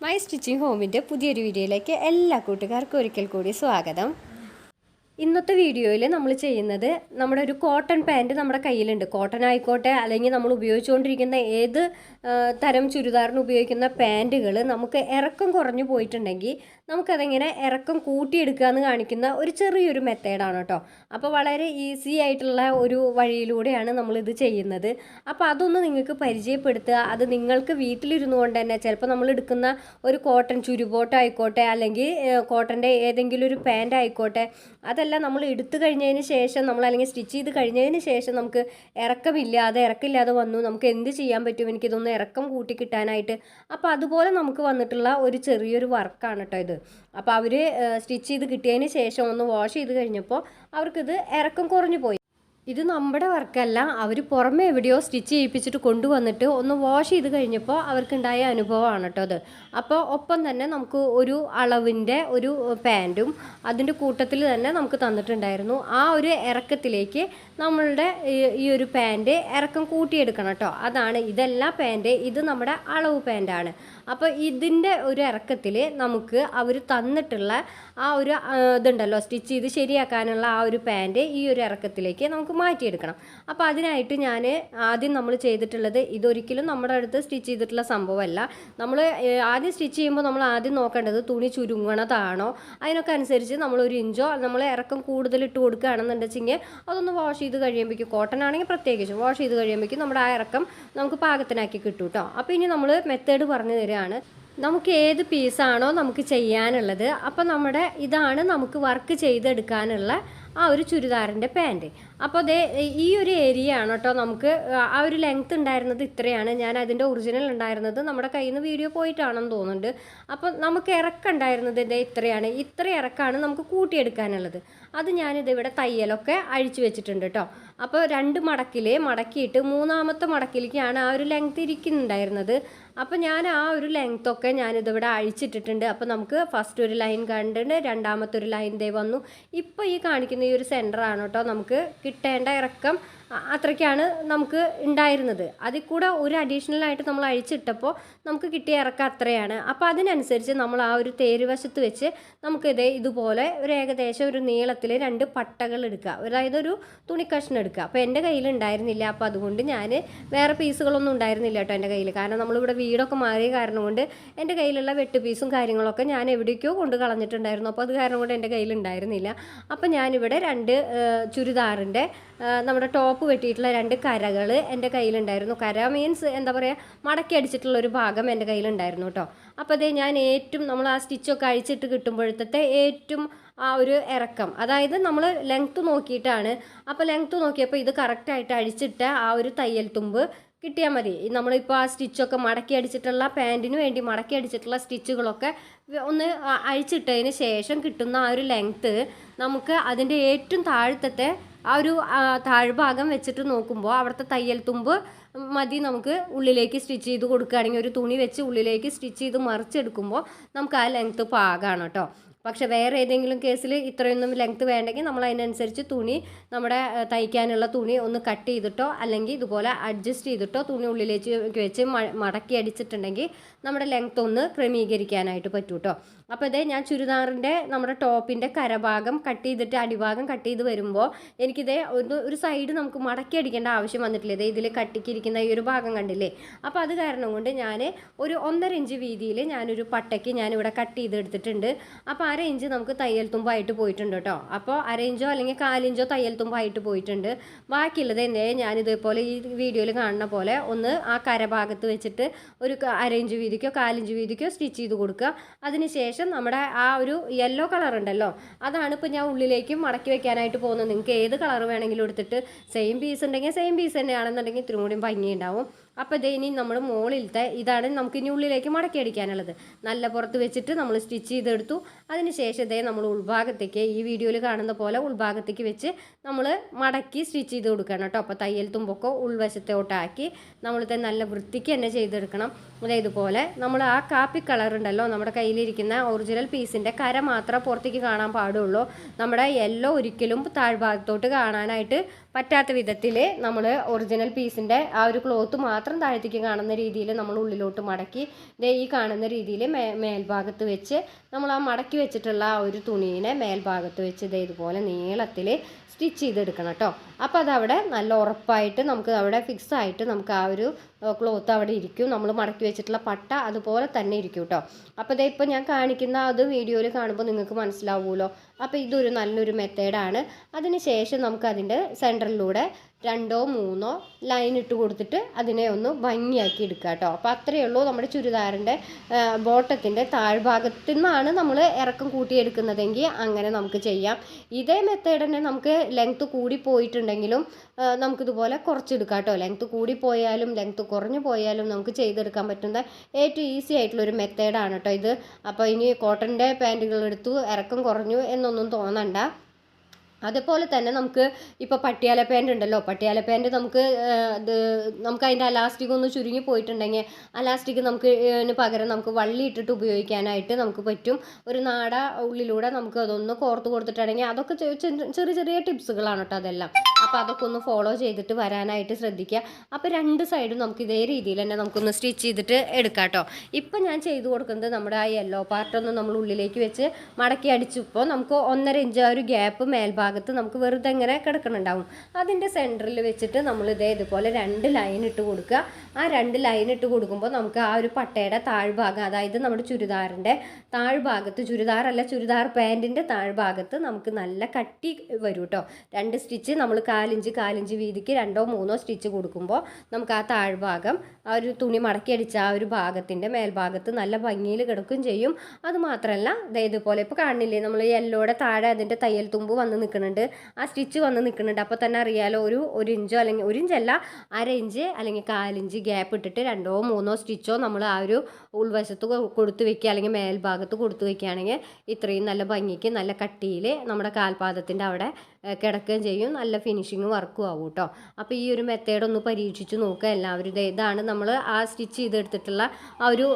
My stitching ഹോമിന്റെ പുതിയൊരു വീഡിയോയിലേക്ക് എല്ലാ കൂട്ടുകാർക്കും ഒരിക്കൽ കൂടി സ്വാഗതം. ഇന്നത്തെ വീഡിയോയിൽ നമ്മൾ ചെയ്യുന്നത് നമ്മുടെ ഒരു കോട്ടൺ പാന്റ് നമ്മുടെ കയ്യിലുണ്ട്. കോട്ടൺ ആയിക്കോട്ടെ അല്ലെങ്കിൽ നമ്മൾ ഉപയോഗിച്ചുകൊണ്ടിരിക്കുന്ന ഏത് തരം ചുരിദാറിന് ഉപയോഗിക്കുന്ന പാന്റുകൾ നമുക്ക് ഇറക്കം കുറഞ്ഞു പോയിട്ടുണ്ടെങ്കിൽ നമുക്കതെങ്ങനെ ഇറക്കം കൂട്ടിയെടുക്കുക എന്ന് കാണിക്കുന്ന ഒരു ചെറിയൊരു മെത്തേഡാണ് കേട്ടോ. അപ്പോൾ വളരെ ഈസി ആയിട്ടുള്ള ഒരു വഴിയിലൂടെയാണ് നമ്മളിത് ചെയ്യുന്നത്. അപ്പോൾ അതൊന്ന് നിങ്ങൾക്ക് പരിചയപ്പെടുത്തുക. അത് നിങ്ങൾക്ക് വീട്ടിലിരുന്നു കൊണ്ട് തന്നെ ചിലപ്പോൾ നമ്മൾ എടുക്കുന്ന ഒരു കോട്ടൺ ചുരുബോട്ട് ആയിക്കോട്ടെ അല്ലെങ്കിൽ കോട്ടന്റെ ഏതെങ്കിലും ഒരു പാന്റ് ആയിക്കോട്ടെ അതെല്ലാം നമ്മൾ എടുത്തു കഴിഞ്ഞതിന് ശേഷം നമ്മൾ അല്ലെങ്കിൽ സ്റ്റിച്ച് ചെയ്ത് കഴിഞ്ഞതിന് ശേഷം നമുക്ക് ഇറക്കമില്ലാതെ ഇറക്കമില്ലാതെ വന്നു. നമുക്ക് എന്ത് ചെയ്യാൻ പറ്റും? എനിക്കിതൊന്ന് ഇറക്കം കൂട്ടി കിട്ടാനായിട്ട്. അപ്പോൾ അതുപോലെ നമുക്ക് വന്നിട്ടുള്ള ഒരു ചെറിയൊരു വർക്കാണ് കേട്ടോ ഇത്. അപ്പോൾ അവർ സ്റ്റിച്ച് ചെയ്ത് കിട്ടിയതിന് ശേഷം ഒന്ന് വാഷ് ചെയ്ത് കഴിഞ്ഞപ്പോൾ അവർക്കിത് ഇറക്കം കുറഞ്ഞു പോയി. ഇത് നമ്മുടെ വർക്കല്ല. അവർ പുറമെ എവിടെയോ സ്റ്റിച്ച് ചെയ്യിപ്പിച്ചിട്ട് കൊണ്ടുവന്നിട്ട് ഒന്ന് വാഷ് ചെയ്ത് കഴിഞ്ഞപ്പോൾ അവർക്കുണ്ടായ അനുഭവമാണ് കേട്ടോ അത്. അപ്പോൾ ഒപ്പം തന്നെ നമുക്ക് ഒരു അളവിന്റെ ഒരു പാന്റും അതിന്റെ കൂട്ടത്തിൽ തന്നെ നമുക്ക് തന്നിട്ടുണ്ടായിരുന്നു. ആ ഒരു ഇറക്കത്തിലേക്ക് നമ്മളുടെ ഈ- ഒരു പാന്റ് ഇറക്കം കൂട്ടിയെടുക്കണം കേട്ടോ അതാണ് ഇതല്ല പാന്റ് ഇത് നമ്മുടെ അളവ് പാന്റാണ് അപ്പോൾ ഇതിന്റെ ഒരു ഇറക്കത്തിൽ നമുക്ക് അവർ തന്നിട്ടുള്ള ആ ഒരു ഇതുണ്ടല്ലോ സ്റ്റിച്ച് ചെയ്ത് ശരിയാക്കാനുള്ള ആ ഒരു പാന്റ് ഈ ഒരു ഇറക്കത്തിലേക്ക് നമുക്ക് മാറ്റിയെടുക്കണം. അപ്പോൾ അതിനായിട്ട് ഞാൻ ആദ്യം നമ്മൾ ചെയ്തിട്ടുള്ളത് ഇതൊരിക്കലും നമ്മുടെ അടുത്ത് സ്റ്റിച്ച് ചെയ്തിട്ടുള്ള സംഭവമല്ല. നമ്മൾ ആദ്യം സ്റ്റിച്ച് ചെയ്യുമ്പോൾ നമ്മൾ ആദ്യം നോക്കേണ്ടത് തുണി ചുരുങ്ങണതാണോ? അതിനൊക്കെ അനുസരിച്ച് നമ്മൾ ഒരു ഇഞ്ചോ നമ്മൾ ഇറക്കം കൂടുതൽ ഇട്ട് കൊടുക്കുകയാണെന്നുണ്ടെച്ചെങ്കിൽ അതൊന്ന് വാഷ് ചെയ്ത് കഴിയുമ്പോഴേക്കും കോട്ടൺ ആണെങ്കിൽ പ്രത്യേകിച്ച് വാഷ് ചെയ്ത് കഴിയുമ്പോഴേക്കും നമ്മുടെ ആ ഇറക്കം നമുക്ക് പാകത്തിനാക്കി കിട്ടും കേട്ടോ അപ്പോൾ ഇനി നമ്മൾ മെത്തേഡ് പറഞ്ഞു തരികയാണ് നമുക്ക് ഏത് പീസാണോ നമുക്ക് ചെയ്യാനുള്ളത്. അപ്പോൾ നമ്മുടെ ഇതാണ് നമുക്ക് വർക്ക് ചെയ്തെടുക്കാനുള്ള ആ ഒരു ചുരിദാറിന്റെ പാന്റ് അപ്പോൾ അതേ ഈ ഒരു ഏരിയ ആണ് കേട്ടോ നമുക്ക് ആ ഒരു ലെങ്ത് ഉണ്ടായിരുന്നത് ഇത്രയാണ്. ഞാൻ അതിന്റെ ഒറിജിനൽ ഉണ്ടായിരുന്നത് നമ്മുടെ കയ്യിൽ നിന്ന് വീഡിയോ പോയിട്ടാണെന്ന് തോന്നുന്നുണ്ട്. അപ്പോൾ നമുക്ക് ഇറക്കം ഉണ്ടായിരുന്നത് ഇതേ ഇത്രയാണ്. ഇത്ര ഇറക്കമാണ് നമുക്ക് കൂട്ടിയെടുക്കാനുള്ളത്. അത് ഞാനിത് ഇവിടെ തയ്യലൊക്കെ അഴിച്ചു വെച്ചിട്ടുണ്ട് കേട്ടോ. അപ്പോൾ രണ്ട് മടക്കിൽ മടക്കിയിട്ട് മൂന്നാമത്തെ മടക്കിലേക്കാണ് ആ ഒരു ലെങ്ത് ഇരിക്കുന്നുണ്ടായിരുന്നത്. അപ്പോൾ ഞാൻ ആ ഒരു ലെങ്ത്തൊക്കെ ഞാനിതിവിടെ അഴിച്ചിട്ടിട്ടുണ്ട്. അപ്പോൾ നമുക്ക് ഫസ്റ്റ് ഒരു ലൈൻ കണ്ടിട്ടുണ്ട് രണ്ടാമത്തെ ഒരു ലൈൻ ദേ വന്നു. ഇപ്പോൾ ഈ കാണിക്കുന്ന ഈ ഒരു സെന്ററാണ് കേട്ടോ നമുക്ക് കിട്ടേണ്ട ഇറക്കം. അത്രയ്ക്കാണ് നമുക്ക് ഉണ്ടായിരുന്നത്. അതിൽ കൂടെ ഒരു അഡീഷണൽ ആയിട്ട് നമ്മൾ അഴിച്ചിട്ടപ്പോൾ നമുക്ക് കിട്ടിയ ഇറക്കം അത്രയാണ്. അപ്പോൾ അതിനനുസരിച്ച് നമ്മൾ ആ ഒരു തേരുവശത്ത് വെച്ച് നമുക്ക് ഇതേ ഇതുപോലെ ഒരു ഏകദേശം ഒരു നീളത്തിൽ രണ്ട് പട്ടകൾ എടുക്കുക. അതായത് ഒരു തുണി കഷ്ണം എടുക്കുക. അപ്പോൾ എന്റെ കയ്യിൽ ഉണ്ടായിരുന്നില്ല. അപ്പോൾ അതുകൊണ്ട് ഞാൻ വേറെ പീസുകളൊന്നും ഉണ്ടായിരുന്നില്ല കേട്ടോ എന്റെ കയ്യിൽ. കാരണം നമ്മളിവിടെ വീടൊക്കെ മാറിയ കാരണം കൊണ്ട് എന്റെ കയ്യിലുള്ള വെട്ട് പീസും കാര്യങ്ങളൊക്കെ ഞാൻ എവിടേക്കോ കൊണ്ട് കളഞ്ഞിട്ടുണ്ടായിരുന്നു. അപ്പോൾ അത് കാരണം കൊണ്ട് എന്റെ കയ്യിൽ ഉണ്ടായിരുന്നില്ല. അപ്പോൾ ഞാനിവിടെ രണ്ട് ചുരിദാറിന്റെ നമ്മുടെ ടോപ്പ് വെട്ടിയിട്ടുള്ള രണ്ട് കരകൾ എന്റെ കയ്യിലുണ്ടായിരുന്നു. കര മീൻസ് എന്താ പറയുക മടക്കി അടിച്ചിട്ടുള്ള ഒരു ഭാഗം എന്റെ കയ്യിലുണ്ടായിരുന്നു കേട്ടോ അപ്പോൾ അതേ ഞാൻ ഏറ്റവും നമ്മൾ ആ സ്റ്റിച്ചൊക്കെ അഴിച്ചിട്ട് കിട്ടുമ്പോഴത്തെ ഏറ്റവും ആ ഒരു ഇറക്കം. അതായത് നമ്മൾ ലെങ്ത്ത് നോക്കിയിട്ടാണ്. അപ്പോൾ ലെങ്ത്ത് നോക്കിയപ്പോൾ ഇത് കറക്റ്റായിട്ട് അഴിച്ചിട്ട് ആ ഒരു തയ്യൽ തുമ്പ് കിട്ടിയാൽ മതി. നമ്മളിപ്പോൾ ആ സ്റ്റിച്ചൊക്കെ മടക്കി അടിച്ചിട്ടുള്ള പാന്റിന് വേണ്ടി മടക്കി അടിച്ചിട്ടുള്ള സ്റ്റിച്ചുകളൊക്കെ ഒന്ന് അഴിച്ചിട്ടതിന് ശേഷം കിട്ടുന്ന ആ ഒരു ലെങ്ത്ത് നമുക്ക് അതിന്റെ ഏറ്റവും താഴത്തെ ആ ഒരു താഴ്ഭാഗം വെച്ചിട്ട് നോക്കുമ്പോൾ അവിടുത്തെ തയ്യൽ തുമ്പ് മതി നമുക്ക് ഉള്ളിലേക്ക് സ്റ്റിച്ച് ചെയ്ത് കൊടുക്കുകയാണെങ്കിൽ ഒരു തുണി വെച്ച് ഉള്ളിലേക്ക് സ്റ്റിച്ച് ചെയ്ത് മറിച്ചെടുക്കുമ്പോൾ നമുക്ക് ആ ലെങ്ത്ത് പാകാണ് കേട്ടോ. പക്ഷെ വേറെ ഏതെങ്കിലും കേസിൽ ഇത്രയൊന്നും ലെങ്ത് വേണ്ടെങ്കിൽ നമ്മൾ അതിനനുസരിച്ച് തുണി നമ്മുടെ ആ, തയ്ക്കാനുള്ള തുണി ഒന്ന് കട്ട് ചെയ്തിട്ടോ അല്ലെങ്കിൽ ഇതുപോലെ അഡ്ജസ്റ്റ് ചെയ്തിട്ടോ തുണി ഉള്ളിലേക്ക് വെച്ച് മടക്കി അടിച്ചിട്ടുണ്ടെങ്കിൽ നമ്മുടെ ലെങ്ത് ഒന്ന് ക്രമീകരിക്കാനായിട്ട് പറ്റും കേട്ടോ അപ്പോൾ ഇതേ ഞാൻ ചുരിദാറിന്റെ നമ്മുടെ ടോപ്പിന്റെ കരഭാഗം കട്ട് ചെയ്തിട്ട് അടിഭാഗം കട്ട് ചെയ്ത് വരുമ്പോൾ എനിക്കിതേ ഒന്ന് ഒരു സൈഡ് നമുക്ക് മടക്കി അടിക്കേണ്ട ആവശ്യം വന്നിട്ടില്ല? ഇതേ ഇതിൽ കട്ടിക്കിരിക്കുന്ന ഈ ഒരു ഭാഗം കണ്ടില്ലേ? അപ്പോൾ അത് കാരണം കൊണ്ട് ഞാൻ ഒരു ഒന്നര ഇഞ്ച് വീതിയിൽ ഞാനൊരു പട്ടയ്ക്ക് ഞാനിവിടെ കട്ട് ചെയ്തെടുത്തിട്ടുണ്ട്. അപ്പോൾ അര ഇഞ്ച് നമുക്ക് തയ്യൽ തുമ്പായിട്ട് പോയിട്ടുണ്ട് കേട്ടോ. അപ്പോൾ അര ഇഞ്ചോ അല്ലെങ്കിൽ കാലിഞ്ചോ തയ്യൽ തുമ്പായിട്ട് പോയിട്ടുണ്ട്. ബാക്കിയുള്ളത് എന്തേ ഞാനിതേപോലെ ഈ വീഡിയോയിൽ കാണുന്ന പോലെ ഒന്ന് ആ കരഭാഗത്ത് വെച്ചിട്ട് ഒരു അര ഇഞ്ച് വീതിക്കോ കാലിഞ്ച് വീതിക്കോ സ്റ്റിച്ച് ചെയ്ത് കൊടുക്കുക. അതിനുശേഷം നമ്മുടെ ആ ഒരു യെല്ലോ കളർ ഉണ്ടല്ലോ അതാണ് ഇപ്പോൾ ഞാൻ ഉള്ളിലേക്ക് മടക്കി വെക്കാനായിട്ട് പോകുന്നത്. നിങ്ങൾക്ക് ഏത് കളർ വേണമെങ്കിലും എടുത്തിട്ട് സെയിം പീസ് ഉണ്ടെങ്കിൽ സെയിം പീസ് തന്നെയാണെന്നുണ്ടെങ്കിൽ ഇത്തിരി കൂടി ഭംഗി ഉണ്ടാവും അപ്പോൾ ഇതേ ഇനി നമ്മൾ മുകളിലത്തെ ഇതാണ് നമുക്ക് ഇനി ഉള്ളിലേക്ക് മടക്കി അടിക്കാനുള്ളത്. നല്ല പുറത്ത് വെച്ചിട്ട് നമ്മൾ സ്റ്റിച്ച് ചെയ്തെടുത്തു. അതിന് ശേഷം ഇതേ നമ്മൾ ഉൾഭാഗത്തേക്ക് ഈ വീഡിയോയിൽ കാണുന്ന പോലെ ഉൾഭാഗത്തേക്ക് വെച്ച് നമ്മൾ മടക്കി സ്റ്റിച്ച് ചെയ്ത് കൊടുക്കണം കേട്ടോ. അപ്പോൾ തയ്യൽ തുമ്പൊക്കെ ഉൾവശത്തോട്ടാക്കി നമ്മളിത് നല്ല വൃത്തിക്ക് തന്നെ ചെയ്തെടുക്കണം. ഇതുപോലെ നമ്മൾ ആ കാപ്പി കളർ ഉണ്ടല്ലോ നമ്മുടെ കയ്യിലിരിക്കുന്ന ഒറിജിനൽ പീസിന്റെ കര മാത്രമേ പുറത്തേക്ക് കാണാൻ പാടുള്ളൂ. നമ്മുടെ യെല്ലോ ഒരിക്കലും താഴ്ഭാഗത്തോട്ട് കാണാനായിട്ട് പറ്റാത്ത വിധത്തിൽ നമ്മൾ ഒറിജിനൽ പീസിന്റെ ആ ഒരു ക്ലോത്ത് മാത്രം താഴത്തേക്ക് കാണുന്ന രീതിയിൽ നമ്മൾ ഉള്ളിലോട്ട് മടക്കി ദേ ഈ കാണുന്ന രീതിയിൽ മേ മേൽഭാഗത്ത് വെച്ച് നമ്മൾ ആ മടക്കി വെച്ചിട്ടുള്ള ആ ഒരു തുണീനെ മേൽഭാഗത്ത് വെച്ച് ഇതേ ഇതുപോലെ നീളത്തിൽ സ്റ്റിച്ച് ചെയ്തെടുക്കണം കേട്ടോ അപ്പോൾ അതവിടെ നല്ല ഉറപ്പായിട്ട് നമുക്ക് അവിടെ ഫിക്സ് ആയിട്ട് നമുക്ക് ആ ഒരു ക്ലോത്ത് അവിടെ ഇരിക്കും. നമ്മൾ മടക്കി വെച്ചിട്ടുള്ള പട്ട അതുപോലെ തന്നെ ഇരിക്കും കേട്ടോ അപ്പോൾ ഇതേ ഇപ്പോൾ ഞാൻ കാണിക്കുന്ന അത് വീഡിയോയിൽ കാണുമ്പോൾ നിങ്ങൾക്ക് മനസ്സിലാവുമല്ലോ അപ്പോൾ ഇതൊരു നല്ലൊരു മെത്തേഡാണ്. അതിന് ശേഷം നമുക്ക് അതിന്റെ സെന്ററിലൂടെ രണ്ടോ മൂന്നോ ലൈൻ ഇട്ട് കൊടുത്തിട്ട് അതിനെ ഒന്ന് ഭംഗിയാക്കി എടുക്കുക കേട്ടോ അപ്പോൾ അത്രയേ ഉള്ളൂ നമ്മുടെ ചുരിദാറിന്റെ ബോട്ടത്തിന്റെ താഴ്ഭാഗത്തു നിന്നാണ് നമ്മൾ ഇറക്കം കൂട്ടിയെടുക്കുന്നതെങ്കിൽ അങ്ങനെ നമുക്ക് ചെയ്യാം. ഇതേ മെത്തേഡ് തന്നെ നമുക്ക് ലെങ്ത്ത് കൂടി പോയിട്ടുണ്ടെങ്കിലും നമുക്കിതുപോലെ കുറച്ചെടുക്കാം കേട്ടോ ലെങ്ത്ത് കൂടി പോയാലും ലെങ്ത്ത് കുറഞ്ഞു പോയാലും നമുക്ക് ചെയ്തെടുക്കാൻ പറ്റുന്ന ഏറ്റവും ഈസി ആയിട്ടുള്ളൊരു മെത്തേഡാണ് കേട്ടോ ഇത്. അപ്പോൾ ഇനി കോട്ടന്റെ പാന്റുകൾ എടുത്തു ഇറക്കം കുറഞ്ഞു എന്നൊന്നും തോന്നണ്ട. അതുപോലെ തന്നെ നമുക്ക് ഇപ്പോൾ പട്ടിയാല പാന്റ് ഉണ്ടല്ലോ പട്ടിയാല പാന്റ് നമുക്ക് ഇത് നമുക്ക് അതിന്റെ അലാസ്റ്റിക് ഒന്ന് ചുരുങ്ങി പോയിട്ടുണ്ടെങ്കിൽ അലാസ്റ്റിക് നമുക്ക് പകരം നമുക്ക് വള്ളി ഇട്ടിട്ട് ഉപയോഗിക്കാനായിട്ട് നമുക്ക് പറ്റും. ഒരു നാട ഉള്ളിലൂടെ നമുക്ക് അതൊന്ന് കോർത്ത് കൊടുത്തിട്ടുണ്ടെങ്കിൽ അതൊക്കെ ചെറിയ ചെറിയ ടിപ്സുകളാണ് കേട്ടോ അതെല്ലാം. അപ്പോൾ അതൊക്കെ ഒന്ന് ഫോളോ ചെയ്തിട്ട് വരാനായിട്ട് ശ്രദ്ധിക്കുക. അപ്പോൾ രണ്ട് സൈഡും നമുക്ക് ഇതേ രീതിയിൽ തന്നെ നമുക്കൊന്ന് സ്റ്റിച്ച് ചെയ്തിട്ട് എടുക്കാം കേട്ടോ. ഇപ്പം ഞാൻ ചെയ്ത് കൊടുക്കുന്നത് നമ്മുടെ ആ യെല്ലോ പാർട്ടൊന്ന് നമ്മൾ ഉള്ളിലേക്ക് വെച്ച് മടക്കി അടിച്ചപ്പോൾ നമുക്ക് ഒന്നര ഇഞ്ച് ആ ഒരു ഗ്യാപ്പ് മേൽഭാഗത്ത് നമുക്ക് വെറുതെ ഇങ്ങനെ കിടക്കണുണ്ടാവും. അതിന്റെ സെന്ററിൽ വെച്ചിട്ട് നമ്മൾ ഇതേ ഇതുപോലെ രണ്ട് ലൈൻ ഇട്ട് കൊടുക്കുക. ആ രണ്ട് ലൈൻ ഇട്ട് കൊടുക്കുമ്പോൾ നമുക്ക് ആ ഒരു പട്ടയുടെ താഴ്ഭാഗം അതായത് നമ്മുടെ ചുരിദാറിന്റെ താഴ്ഭാഗത്ത് ചുരിദാറല്ല ചുരിദാർ പാന്റിന്റെ താഴ്ഭാഗത്ത് നമുക്ക് നല്ല കട്ടി വരും കേട്ടോ രണ്ട് സ്റ്റിച്ച് നമ്മൾ കാലിഞ്ച് കാലിഞ്ച് വീതിക്ക് രണ്ടോ മൂന്നോ സ്റ്റിച്ച് കൊടുക്കുമ്പോൾ നമുക്ക് ആ താഴ്ഭാഗം ആ ഒരു തുണി മടക്കി അടിച്ച ആ ഒരു ഭാഗത്തിന്റെ മേൽഭാഗത്ത് നല്ല ഭംഗിയിൽ കിടക്കും ചെയ്യും. അതുമാത്രമല്ല ദേ ഇതുപോലെ ഇപ്പോൾ കാണുന്നില്ലേ നമ്മൾ യെല്ലോടെ താഴെ അതിന്റെ തയ്യൽ തുമ്പ് വന്ന് നിൽക്കുന്നുണ്ട്. ആ സ്റ്റിച്ച് വന്ന് നിൽക്കുന്നുണ്ട്. അപ്പോൾ തന്നെ അറിയാലോ ഒരു ഒരു ഇഞ്ചോ അല്ലെങ്കിൽ ഒരു ഇഞ്ചല്ല അര ഇഞ്ച് അല്ലെങ്കിൽ കാലിഞ്ച് ഗ്യാപ്പ് ഇട്ടിട്ട് രണ്ടോ മൂന്നോ സ്റ്റിച്ചോ നമ്മൾ ആ ഒരു ഉൾവശത്ത് കൊടുത്തു വെക്കുക അല്ലെങ്കിൽ മേൽഭാഗത്ത് കൊടുത്ത് വെക്കുകയാണെങ്കിൽ ഇത്രയും നല്ല ഭംഗിക്ക് നല്ല കട്ടിയിൽ നമ്മുടെ കാൽപാദത്തിന്റെ അവിടെ കിടക്കുകയും ചെയ്യും. നല്ല ഫിനിഷിങ് വർക്കും ആവും കേട്ടോ. അപ്പോൾ ഈ ഒരു മെത്തേഡ് ഒന്ന് പരീക്ഷിച്ച് നോക്കുക എല്ലാവരും. ഇതാണ് നമ്മൾ ആ സ്റ്റിച്ച് ചെയ്തെടുത്തിട്ടുള്ള ആ ഒരു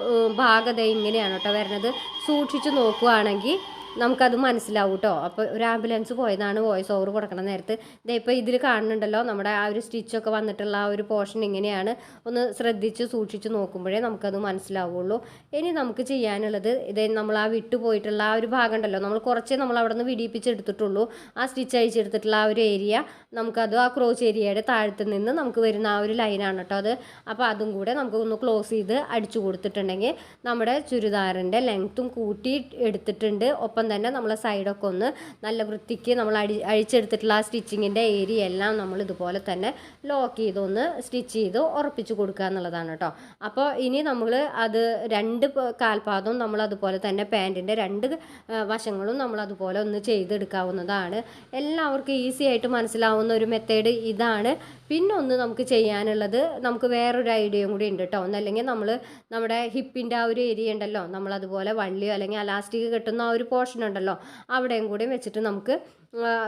ഭാഗത ഇങ്ങനെയാണ് കേട്ടോ വരുന്നത്. സൂക്ഷിച്ച് നോക്കുകയാണെങ്കിൽ നമുക്കത് മനസ്സിലാവും കേട്ടോ അപ്പോൾ ഒരു ആംബുലൻസ് പോയതാണ് വോയിസ് ഓവർ കൊടുക്കണ നേരത്ത്. ഇതേ ഇപ്പോൾ ഇതിൽ കാണുന്നുണ്ടല്ലോ നമ്മുടെ ആ ഒരു സ്റ്റിച്ചൊക്കെ വന്നിട്ടുള്ള ആ ഒരു പോർഷൻ ഇങ്ങനെയാണ്. ഒന്ന് ശ്രദ്ധിച്ച് സൂക്ഷിച്ച് നോക്കുമ്പോഴേ നമുക്കത് മനസ്സിലാവുള്ളൂ. ഇനി നമുക്ക് ചെയ്യാനുള്ളത് ഇതേ നമ്മൾ ആ വിട്ട് പോയിട്ടുള്ള ആ ഒരു ഭാഗം ഉണ്ടല്ലോ നമ്മൾ കുറച്ചേ നമ്മൾ അവിടെ നിന്ന് വിടിയിപ്പിച്ചെടുത്തിട്ടുള്ളൂ. ആ സ്റ്റിച്ച് അയച്ചെടുത്തിട്ടുള്ള ആ ഒരു ഏരിയ നമുക്കത് ആ ക്രോസ് ഏരിയയുടെ താഴത്ത് നിന്ന് നമുക്ക് വരുന്ന ആ ഒരു ലൈനാണ് കേട്ടോ അത്. അപ്പോൾ അതും കൂടെ നമുക്ക് ഒന്ന് ക്ലോസ് ചെയ്ത് അടിച്ചു കൊടുത്തിട്ടുണ്ടെങ്കിൽ നമ്മുടെ ചുരിദാറിന്റെ ലെങ്ത്തും കൂട്ടി എടുത്തിട്ടുണ്ട്. ഒപ്പം തന്നെ നമ്മൾ സൈഡൊക്കെ ഒന്ന് നല്ല വൃത്തിക്ക് നമ്മൾ അടി അഴിച്ചെടുത്തിട്ടുള്ള ആ സ്റ്റിച്ചിങ്ങിന്റെ ഏരിയ എല്ലാം നമ്മൾ ഇതുപോലെ തന്നെ ലോക്ക് ചെയ്തൊന്ന് സ്റ്റിച്ച് ചെയ്ത് ഉറപ്പിച്ച് കൊടുക്കുക എന്നുള്ളതാണ് കേട്ടോ. അപ്പോൾ ഇനി നമ്മൾ അത് രണ്ട് കാൽപാദവും നമ്മൾ അതുപോലെ തന്നെ പാന്റിന്റെ രണ്ട് വശങ്ങളും നമ്മൾ അതുപോലെ ഒന്ന് ചെയ്തെടുക്കാവുന്നതാണ്. എല്ലാവർക്കും ഈസി ആയിട്ട് മനസ്സിലാവുന്ന ഒരു മെത്തേഡ് ഇതാണ്. പിന്നെ ഒന്ന് നമുക്ക് ചെയ്യാനുള്ളത് നമുക്ക് വേറൊരു ഐഡിയയും കൂടി ഉണ്ട് കേട്ടോ ഒന്നല്ലെങ്കിൽ നമ്മൾ നമ്മുടെ ഹിപ്പിന്റെ ആ ഒരു ഏരിയ ഉണ്ടല്ലോ നമ്മളതുപോലെ വള്ളിയോ അല്ലെങ്കിൽ അലാസ്റ്റിക് കെട്ടുന്ന ആ ഒരു പോർഷൻ ഉണ്ടല്ലോ അവിടെയും കൂടി വെച്ചിട്ട് നമുക്ക്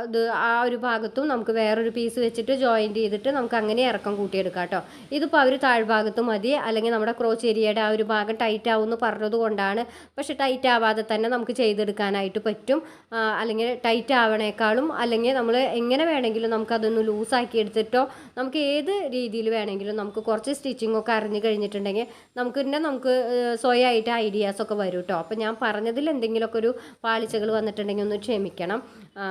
ഇത് ആ ഒരു ഭാഗത്തും നമുക്ക് വേറൊരു പീസ് വെച്ചിട്ട് ജോയിന്റ് ചെയ്തിട്ട് നമുക്ക് അങ്ങനെ ഇറക്കം കൂട്ടിയെടുക്കാം കേട്ടോ. ഇതിപ്പോൾ അവർ താഴ്ഭാഗത്ത് മതി. അല്ലെങ്കിൽ നമ്മുടെ ക്രോച്ച് ഏരിയയുടെ ആ ഒരു ഭാഗം ടൈറ്റ് ആവുമെന്ന് പറഞ്ഞത് കൊണ്ടാണ്. പക്ഷേ ടൈറ്റ് ആവാതെ തന്നെ നമുക്ക് ചെയ്തെടുക്കാനായിട്ട് പറ്റും. അല്ലെങ്കിൽ ടൈറ്റ് ആവണേക്കാളും അല്ലെങ്കിൽ നമ്മൾ എങ്ങനെ വേണമെങ്കിലും നമുക്കതൊന്ന് ലൂസാക്കി എടുത്തിട്ടോ നമുക്ക് ഏത് രീതിയിൽ വേണമെങ്കിലും നമുക്ക് കുറച്ച് സ്റ്റിച്ചിങ് ഒക്കെ അറിഞ്ഞു കഴിഞ്ഞിട്ടുണ്ടെങ്കിൽ നമുക്ക് തന്നെ നമുക്ക് സ്വയമായിട്ട് ഐഡിയാസൊക്കെ വരും കേട്ടോ. അപ്പോൾ ഞാൻ പറഞ്ഞതിൽ എന്തെങ്കിലുമൊക്കെ ഒരു പാളിച്ചകൾ വന്നിട്ടുണ്ടെങ്കിൽ ഒന്ന് ക്ഷമിക്കണം.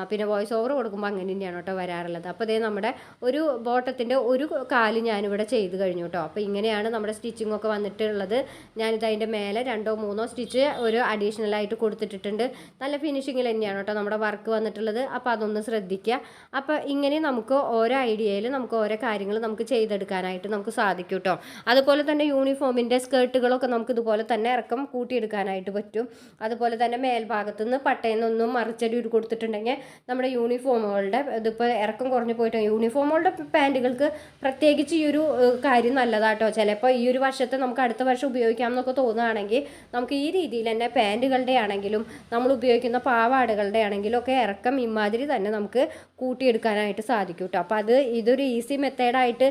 പിന്നെ വോയിസ് ഓവർ കൊടുക്കുമ്പോൾ അങ്ങനെ തന്നെയാണ് കേട്ടോ വരാറുള്ളത്. അപ്പോൾ ഇതേ നമ്മുടെ ഒരു ബോട്ടത്തിന്റെ ഒരു കാൽ ഞാനിവിടെ ചെയ്ത് കഴിഞ്ഞു കേട്ടോ. അപ്പോൾ ഇങ്ങനെയാണ് നമ്മുടെ സ്റ്റിച്ചിങ് ഒക്കെ വന്നിട്ടുള്ളത്. ഞാനിത് അതിന്റെ മേലെ രണ്ടോ മൂന്നോ സ്റ്റിച്ച് ഒരു അഡീഷണൽ ആയിട്ട് കൊടുത്തിട്ടിട്ടുണ്ട്. നല്ല ഫിനിഷിങ്ങിൽ തന്നെയാണ് കേട്ടോ നമ്മുടെ വർക്ക് വന്നിട്ടുള്ളത്. അപ്പോൾ അതൊന്ന് ശ്രദ്ധിക്കുക അപ്പോൾ ഇങ്ങനെ നമുക്ക് ഓരോ ഐഡിയയിൽ നമുക്ക് ഓരോ കാര്യങ്ങൾ നമുക്ക് ചെയ്തെടുക്കാനായിട്ട് നമുക്ക് സാധിക്കും കേട്ടോ. അതുപോലെ തന്നെ യൂണിഫോമിന്റെ സ്കേർട്ടുകളൊക്കെ നമുക്ക് ഇതുപോലെ തന്നെ ഇറക്കം കൂട്ടിയെടുക്കാനായിട്ട് പറ്റും. അതുപോലെ തന്നെ മേൽഭാഗത്തുനിന്ന് പട്ടയിൽ നിന്നൊന്നും മറിച്ചടി ഒരു കൊടുത്തിട്ടുണ്ടെങ്കിൽ നമ്മുടെ യൂണിഫോമുകളുടെ ഇതിപ്പോൾ ഇറക്കം കുറഞ്ഞു പോയിട്ട് യൂണിഫോമുകളുടെ പാന്റുകൾക്ക് പ്രത്യേകിച്ച് ഈ ഒരു കാര്യം നല്ലതാട്ടോ. ചിലപ്പോൾ ഈ ഒരു വർഷത്തെ നമുക്ക് അടുത്ത വർഷം ഉപയോഗിക്കാം എന്നൊക്കെ തോന്നുകയാണെങ്കിൽ നമുക്ക് ഈ രീതിയിൽ തന്നെ പാന്റുകളുടെ ആണെങ്കിലും നമ്മൾ ഉപയോഗിക്കുന്ന പാവാടകളുടെ ആണെങ്കിലും ഒക്കെ ഇറക്കം ഇമാതിരി തന്നെ നമുക്ക് കൂട്ടിയെടുക്കാനായിട്ട് സാധിക്കും കേട്ടോ അപ്പോൾ അത് ഇതൊരു ഈസി മെത്തേഡായിട്ട്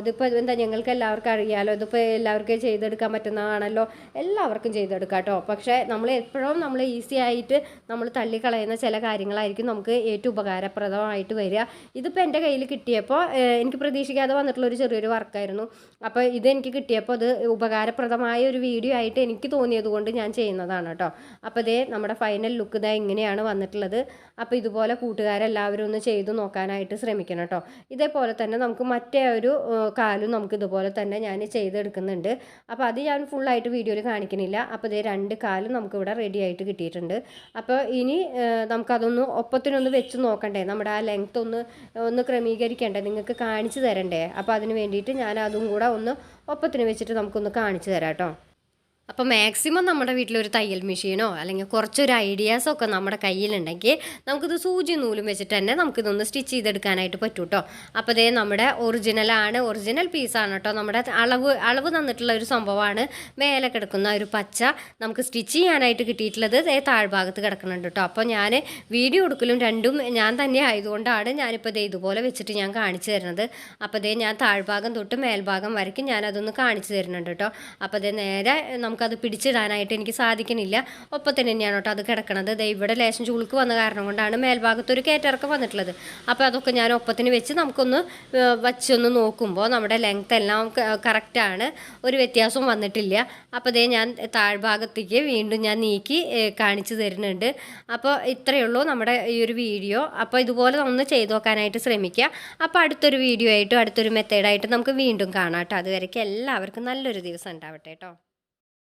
ഇതിപ്പോൾ എന്താ ഞങ്ങൾക്ക് എല്ലാവർക്കും അറിയാമല്ലോ ഇതിപ്പോൾ എല്ലാവർക്കും ചെയ്തെടുക്കാൻ പറ്റുന്നതാണല്ലോ എല്ലാവർക്കും ചെയ്തെടുക്കാം കേട്ടോ പക്ഷേ നമ്മൾ എപ്പോഴും നമ്മൾ ഈസി ആയിട്ട് നമ്മൾ തള്ളിക്കളയുന്ന ചില കാര്യങ്ങളായിരിക്കും അതായിരിക്കും നമുക്ക് ഏറ്റവും ഉപകാരപ്രദമായിട്ട് വരിക. ഇതിപ്പോൾ എന്റെ കയ്യിൽ കിട്ടിയപ്പോൾ എനിക്ക് പ്രതീക്ഷിക്കാതെ വന്നിട്ടുള്ള ഒരു ചെറിയൊരു വർക്കായിരുന്നു. അപ്പോൾ ഇതെനിക്ക് കിട്ടിയപ്പോൾ അത് ഉപകാരപ്രദമായ ഒരു വീഡിയോ ആയിട്ട് എനിക്ക് തോന്നിയത് കൊണ്ട് ഞാൻ ചെയ്യുന്നതാണ് കേട്ടോ. അപ്പോൾ ഇതേ നമ്മുടെ ഫൈനൽ ലുക്ക് ഇതാ ഇങ്ങനെയാണ് വന്നിട്ടുള്ളത്. അപ്പോൾ ഇതുപോലെ കൂട്ടുകാരെല്ലാവരും ഒന്ന് ചെയ്തു നോക്കാനായിട്ട് ശ്രമിക്കണം കേട്ടോ. ഇതേപോലെ തന്നെ നമുക്ക് മറ്റേ ഒരു കാലും നമുക്ക് ഇതുപോലെ തന്നെ ഞാൻ ചെയ്തെടുക്കുന്നുണ്ട്. അപ്പോൾ അത് ഞാൻ ഫുള്ളായിട്ട് വീഡിയോയിൽ കാണിക്കുന്നില്ല അപ്പോൾ ഇതേ രണ്ട് കാലും നമുക്കിവിടെ റെഡി ആയിട്ട് കിട്ടിയിട്ടുണ്ട്. അപ്പോൾ ഇനി നമുക്കതൊന്ന് ഒപ്പത്തിനൊന്ന് വെച്ച് നോക്കണ്ടേ. നമ്മുടെ ആ ലെങ്ത് ഒന്ന് ഒന്ന് ക്രമീകരിക്കണ്ടേ. നിങ്ങൾക്ക് കാണിച്ചു തരണ്ടേ. അപ്പോൾ അതിന് വേണ്ടിയിട്ട് ഞാൻ അതും കൂടെ ഒന്ന് ഒപ്പത്തിന് വെച്ചിട്ട് നമുക്കൊന്ന് കാണിച്ചു തരാം കേട്ടോ. അപ്പോൾ മാക്സിമം നമ്മുടെ വീട്ടിലൊരു തയ്യൽ മെഷീനോ അല്ലെങ്കിൽ കുറച്ചൊരു ഐഡിയാസോ ഒക്കെ നമ്മുടെ കയ്യിലുണ്ടെങ്കിൽ നമുക്കിത് സൂചി നൂലും വെച്ചിട്ട് തന്നെ നമുക്കിതൊന്ന് സ്റ്റിച്ച് ചെയ്തെടുക്കാനായിട്ട് പറ്റും കേട്ടോ അപ്പോൾ ഇതേ നമ്മുടെ ഒറിജിനലാണ് ഒറിജിനൽ പീസാണ് കേട്ടോ നമ്മുടെ അളവ് അളവ് തന്നിട്ടുള്ള ഒരു സംഭവമാണ്. മേലെ കിടക്കുന്ന ഒരു പച്ച നമുക്ക് സ്റ്റിച്ച് ചെയ്യാനായിട്ട് കിട്ടിയിട്ടുള്ളത് താഴ്ഭാഗത്ത് കിടക്കുന്നുണ്ട് കേട്ടോ അപ്പോൾ ഞാൻ വീഡിയോ എടുക്കലും രണ്ടും ഞാൻ തന്നെ ആയതുകൊണ്ടാണ് ഞാനിപ്പോൾ ഇതേ ഇതുപോലെ വെച്ചിട്ട് ഞാൻ കാണിച്ചു തരുന്നത്. അപ്പോൾ ദേ ഞാൻ താഴ്ഭാഗം തൊട്ട് മേൽഭാഗം വരയ്ക്കും ഞാനതൊന്ന് കാണിച്ചു തരുന്നുണ്ട് കേട്ടോ അപ്പോൾ ദേ നേരെ നമുക്കത് പിടിച്ചിടാനായിട്ട് എനിക്ക് സാധിക്കണില്ല. ഒപ്പത്തിന് തന്നെയാണ് കേട്ടോ അത് കിടക്കണത്. ദേ ഇവിടെ ലേശം ചുളുക്ക് വന്ന കാരണം കൊണ്ടാണ് മേൽഭാഗത്തൊരു കയറ്റിറക്കം വന്നിട്ടുള്ളത്. അപ്പോൾ അതൊക്കെ ഞാൻ ഒപ്പത്തിന് വെച്ച് നമുക്കൊന്ന് വച്ചൊന്ന് നോക്കുമ്പോൾ നമ്മുടെ ലെങ്ത് എല്ലാം കറക്റ്റാണ് ഒരു വ്യത്യാസവും വന്നിട്ടില്ല. അപ്പോൾ ദേ ഞാൻ താഴ്ഭാഗത്തേക്ക് വീണ്ടും ഞാൻ നീക്കി കാണിച്ചു തരുന്നുണ്ട്. അപ്പോൾ ഇത്രയേ ഉള്ളൂ നമ്മുടെ ഈ ഒരു വീഡിയോ. അപ്പോൾ ഇതുപോലെ ഒന്ന് ചെയ്തു നോക്കാനായിട്ട് ശ്രമിക്കുക. അപ്പോൾ അടുത്തൊരു വീഡിയോ ആയിട്ടും അടുത്തൊരു മെത്തേഡായിട്ട് നമുക്ക് വീണ്ടും കാണാം കേട്ടോ. അതുവരേക്കും എല്ലാവർക്കും നല്ലൊരു ദിവസം ഉണ്ടാവട്ടെ കേട്ടോ.